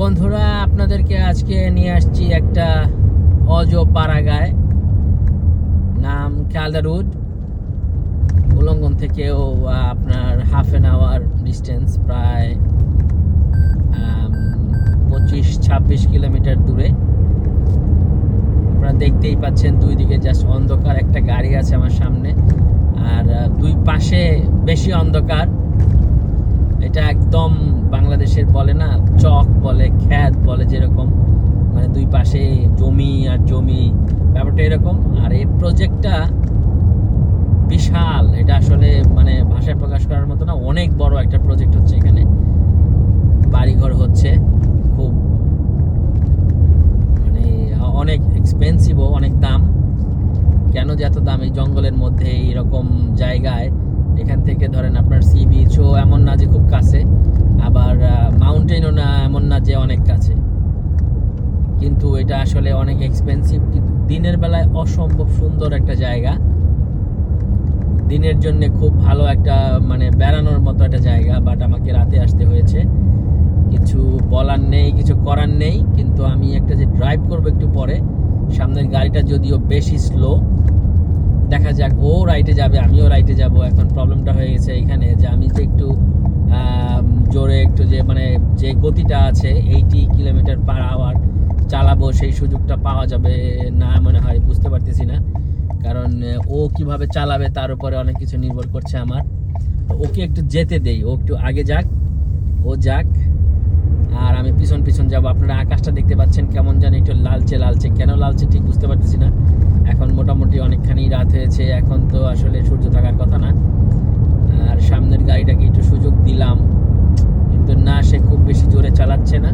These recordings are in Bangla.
বন্ধুরা, আপনাদেরকে আজকে নিয়ে আসছি একটা অজ পাড়াগায়। নাম খেয়ালদা রোড উলঙ্গন থেকেও আপনার হাফ অ্যান আওয়ার ডিস্টেন্স প্রায় পঁচিশ, ছাব্বিশ কিলোমিটার দূরে। আপনারা দেখতেই পাচ্ছেন দুই দিকে জাস্ট অন্ধকার, একটা গাড়ি আছে আমার সামনে, আর দুই পাশে বেশি অন্ধকার। এটা একদম বাংলাদেশের বলে না, চক বলে, খ্যাত বলে যেরকম। মানে দুই পাশে জমি আর জমি, ব্যাপারটা এরকম। আর এই প্রজেক্টটা বিশাল। এটা আসলে মানে ভাষায় প্রকাশ করার মতো না, অনেক বড় একটা প্রজেক্ট হচ্ছে এখানে। বাড়িঘর হচ্ছে, খুব মানে অনেক এক্সপেন্সিভও অনেক দাম। কেন যে এত দাম? এই জঙ্গলের মধ্যে এরকম জায়গায় এখান থেকে ধরেন আপনার সি বিচও এমন না যে খুব কাছে, আবার মাউন্টেনও না এমন না যে অনেক কাছে। কিন্তু এটা আসলে অনেক এক্সপেন্সিভ কিন্তু দিনের বেলায় অসম্ভব সুন্দর একটা জায়গা। দিনের জন্য খুব ভালো একটা মানে বেড়ানোর মতো একটা জায়গা বাট আমাকে রাতে আসতে হয়েছে। কিছু বলার নেই, কিছু করার নেই, কিন্তু আমি একটা যে ড্রাইভ করব একটু পরে, সামনের গাড়িটা যদিও বেশি স্লো দেখা যাক, ও রাইটে যাবে, আমিও রাইটে যাব। এখন প্রবলেমটা হয়ে গেছে এখানে যে আমি যে একটু জোরে একটু যে মানে যে গতিটা আছে এইটি কিলোমিটার পার আওয়ার চালাবো, সেই সুযোগটা পাওয়া যাবে না মনে হয়, বুঝতে পারতেছি না। কারণ ও কীভাবে চালাবে তার উপরে অনেক কিছু নির্ভর করছে আমার। ওকে একটু যেতে দেই, ও একটু আগে যাক, ও যাক। আর আমি পিছন পিছন যাব। আপনারা আকাশটা দেখতে পাচ্ছেন কেমন জানি একটু লালচে লালচে। কেন লালচে ঠিক বুঝতে পারতেছি না। এখন মোটামুটি অনেকখানি রাত হয়েছে। এখন তো আসলে সূর্য থাকার কথা না। আর সামনের গাড়িটাকে একটু সুযোগ দিলাম। কিন্তু না, সে খুব বেশি জোরে চালাচ্ছে না।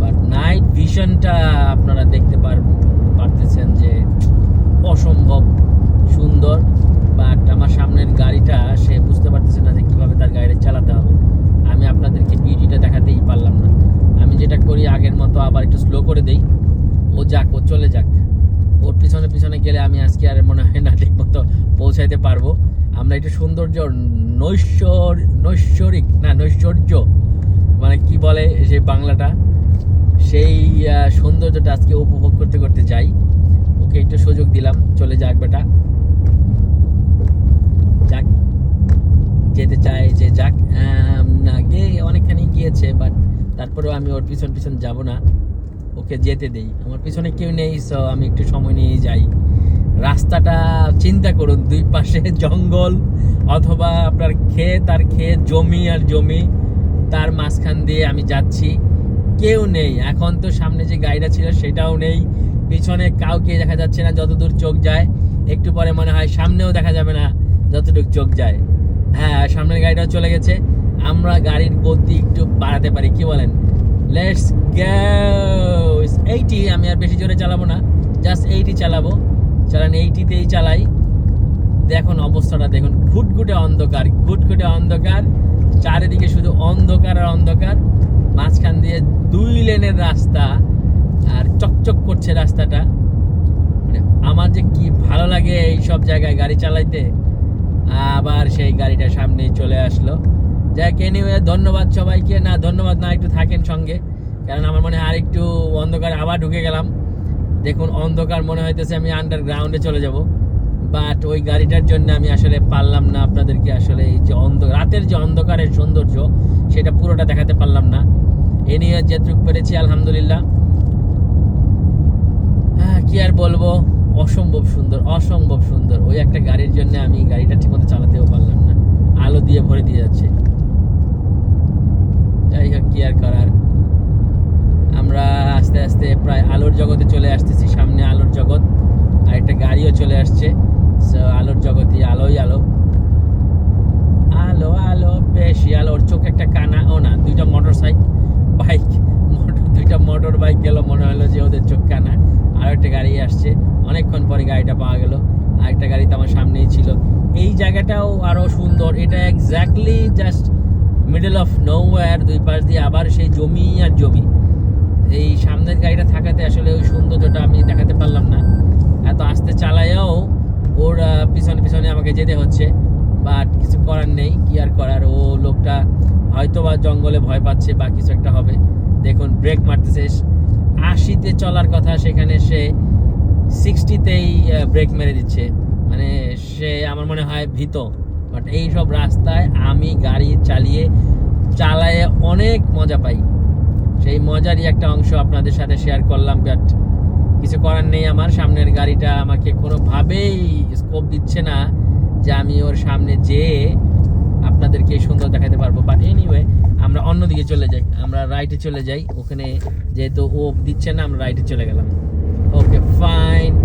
বাট নাইট ভিশনটা আপনারা দেখতে পার, পারতেছেন যে অসম্ভব সুন্দর। বাট আমার সামনের গাড়িটা সে বুঝতে পারতেছে না যে কীভাবে তার গাড়িটা চালাতে হবে। আমি আপনাদেরকে বিউটিটা দেখাতেই পারলাম না আমি যেটা করি মতো আবার একটু স্লো করে দেই। ও যাক, ও চলে যাক। ওর পিছনে পিছনে গেলে আমি আজকে আর মনে হয় না ঠিক মতো পৌঁছাইতে পারব। আমরা একটু সৌন্দর্য, নৈশ্বর, নৈশ্বরিক না, নৈশ্বর্য মানে কি বলে সেই বাংলাটা? সেই সৌন্দর্যটা আজকে উপভোগ করতে করতে যাই। ওকে একটু সুযোগ দিলাম, চলে যাক বেটা। যাক, যেতে চায় যে যাক না গিয়ে অনেকখানি গিয়েছে বাট তারপরেও আমি ওর পিছন পিছন যাব না। ওকে যেতে দেই। আমার পিছনে কেউ নেই সো আমি একটু সময় নিয়ে যাই। রাস্তাটা চিন্তা করুন, দুই পাশে জঙ্গল অথবা আপনার ক্ষেত আর ক্ষেত, জমি আর জমি। তার মাঝখান দিয়ে আমি যাচ্ছি। কেউ নেই। এখন তো সামনে যে গাড়িটা ছিল সেটাও নেই। পিছনে কাউকে দেখা যাচ্ছে না, যতদূর চোখ যায়। একটু পরে মনে হয় সামনেও দেখা যাবে না, যতটুকু চোখ যায়। হ্যাঁ সামনের গাড়িটাও চলে গেছে। আমরা গাড়ির গতি একটু বাড়াতে পারি, কি বলেন? লেটস এইটি আমি আর বেশি জোরে চালাবো না জাস্ট এইটি চালাবো। চালান এইটিতেই চালাই। দেখুন অবস্থাটা, দেখুন, ঘুটঘুটে অন্ধকার ঘুটঘুটে অন্ধকার। চারিদিকে শুধু অন্ধকার আর অন্ধকার। মাঝখান দিয়ে দুই লেনের রাস্তা, আর চকচক করছে রাস্তাটা। মানে আমার যে কি ভালো লাগে এই সব জায়গায় গাড়ি চালাইতে। আবার সেই গাড়িটা সামনেই চলে আসলো। যাক এনিওয়ে ধন্যবাদ সবাইকে। না, ধন্যবাদ না, একটু থাকেন সঙ্গে। কারণ আমার মনে হয় আরেকটু অন্ধকারে আবার ঢুকে গেলাম। দেখুন, অন্ধকার মনে হইতেছে আমি আন্ডারগ্রাউন্ডে চলে যাব। বাট ওই গাড়িটার জন্য আমি আসলে পারলাম না আপনাদেরকে আসলে এই যে অন্ধ, রাতের যে অন্ধকারের সৌন্দর্য, সেটা পুরোটা দেখাতে পারলাম না। এ নিয়ে যেটুকু পেরেছি, আলহামদুলিল্লাহ। হ্যাঁ কি আর বলব? অসম্ভব সুন্দর অসম্ভব সুন্দর। ওই একটা গাড়ির জন্য আমি গাড়িটা ঠিকমতো চালাতেও পারলাম না। আলো দিয়ে ভরে দিয়ে যাচ্ছে। যাই হোক কি আর করার? আমরা আস্তে আস্তে প্রায় আলোর জগতে চলে আসতেছি সামনে আলোর জগৎ আর একটা গাড়িও চলে আসছে। So, আলোর জগতে আলোই আলো। আলো আলো বেশি আলো ওর চোখ একটা কানা ও না দুইটা মোটর বাইক মোটর দুইটা মোটর বাইক গেল মনে হলো যে ওদের চোখ কানা। আর একটা গাড়ি আসছে অনেকক্ষণ পরে গাড়িটা পাওয়া গেল। আর একটা গাড়ি তো আমার সামনেই ছিল। এই জায়গাটাও আরও সুন্দর এটা exactly just middle of nowhere দুই পাশ দিয়ে আবার সেই জমি আর জমি। এই সামনের গাড়িটা থাকাতে আসলে ওই সৌন্দর্যটা আমি দেখাতে পারলাম না। এত আস্তে চালাইয়াও ওর পিছনে পিছনে আমাকে যেতে হচ্ছে। বাট কিছু করার নেই, কি আর করার? ও লোকটা হয়তো বা জঙ্গলে ভয় পাচ্ছে বা কিছু একটা হবে। দেখুন ব্রেক মারতেছে। আশিতে চলার কথা সেখানে সে সিক্সটিতেই ব্রেক মেরে দিচ্ছে। মানে সে আমার মনে হয় ভীত। বাট এই সব রাস্তায় আমি গাড়ি চালিয়ে, চালায়ে অনেক মজা পাই। সেই মজারই একটা অংশ আপনাদের সাথে শেয়ার করলাম বাট কিছু করার নেই আমার। সামনের গাড়িটা আমাকে কোনোভাবেই স্কোপ দিচ্ছে না যে আমি ওর সামনে যেয়ে আপনাদেরকে সুন্দর দেখাতে পারব। বাট এনিওয়ে আমরা অন্যদিকে চলে যাই। আমরা রাইটে চলে যাই। ওখানে যেহেতু ও দিচ্ছে না, আমরা রাইটে চলে গেলাম। ওকে ফাইন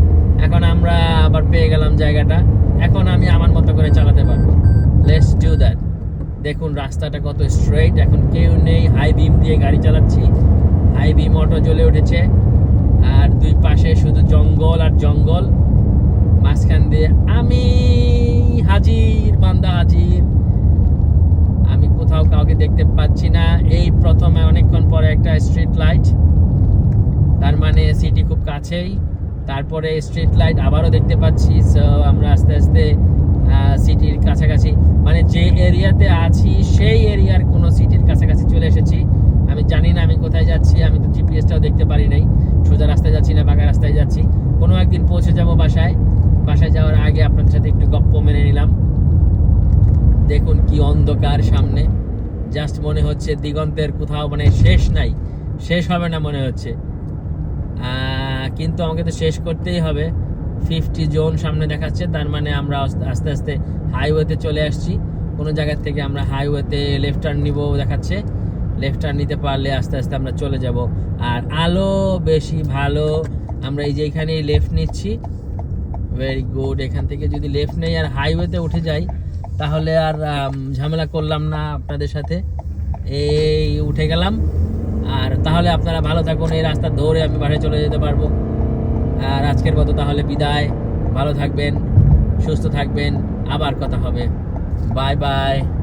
এখন আমরা আবার পেয়ে গেলাম জায়গাটা। এখন আমি আমার মতো করে চালাতে পারব। লেটস ডু দ্যাট দেখুন, রাস্তাটা কত স্ট্রেট এখন কেউ নেই। হাই বিম দিয়ে গাড়ি চালাচ্ছি। হাই বিম অটো জ্বলে উঠেছে। আর দুই পাশে শুধু জঙ্গল আর জঙ্গল। মাঝখান দিয়ে আমি হাজির, বান্দা হাজির। আমি কোথাও কাউকে দেখতে পাচ্ছি না। এই প্রথমে অনেকক্ষণ পরে একটা স্ট্রিট লাইট তার মানে সিটি খুব কাছেই। তারপরে স্ট্রিট লাইট আবারও দেখতে পাচ্ছি। সো আমরা আস্তে আস্তে সিটির কাছাকাছি। মানে যে এরিয়াতে আছি, সেই এরিয়ার কোনো সিটির কাছাকাছি চলে এসেছি। আমি জানি না আমি কোথায় যাচ্ছি, আমি তো জিপিএসটাও দেখতে পারি নাই। সোজা রাস্তায় যাচ্ছি না, বাঁকা রাস্তায় যাচ্ছি। কোনো একদিন পৌঁছে যাব বাসায়। বাসায় যাওয়ার আগে আপনাদের সাথে একটু গপ্প মেনে নিলাম। দেখুন কি অন্ধকার সামনে। জাস্ট মনে হচ্ছে দিগন্তের কোথাও মানে শেষ নাই। শেষ হবে না মনে হচ্ছে। কিন্তু আমাকে তো শেষ করতেই হবে। ফিফটি জোন সামনে দেখাচ্ছে, তার মানে আমরা আস্তে- আস্তে হাইওয়েতে চলে আসছি। কোনো জায়গার থেকে আমরা হাইওয়েতে লেফট টার্ন নিব দেখাচ্ছে। লেফট টার্ন নিতে পারলে আস্তে আস্তে আমরা চলে যাব। আর আলো বেশি ভালো। আমরা এই যে এখানে লেফট নিচ্ছি। ভেরি গুড এখান থেকে যদি লেফট নেই আর হাইওয়েতে উঠে যাই, তাহলে আর ঝামেলা করলাম না আপনাদের সাথে। এই উঠে গেলাম। আর তাহলে আপনারা ভালো থাকুন। এই রাস্তা ধরে আমি বাসায় চলে যেতে পারব। আর আজকের মতো তাহলে বিদায়। ভালো থাকবেন সুস্থ থাকবেন। আবার কথা হবে। Bye bye.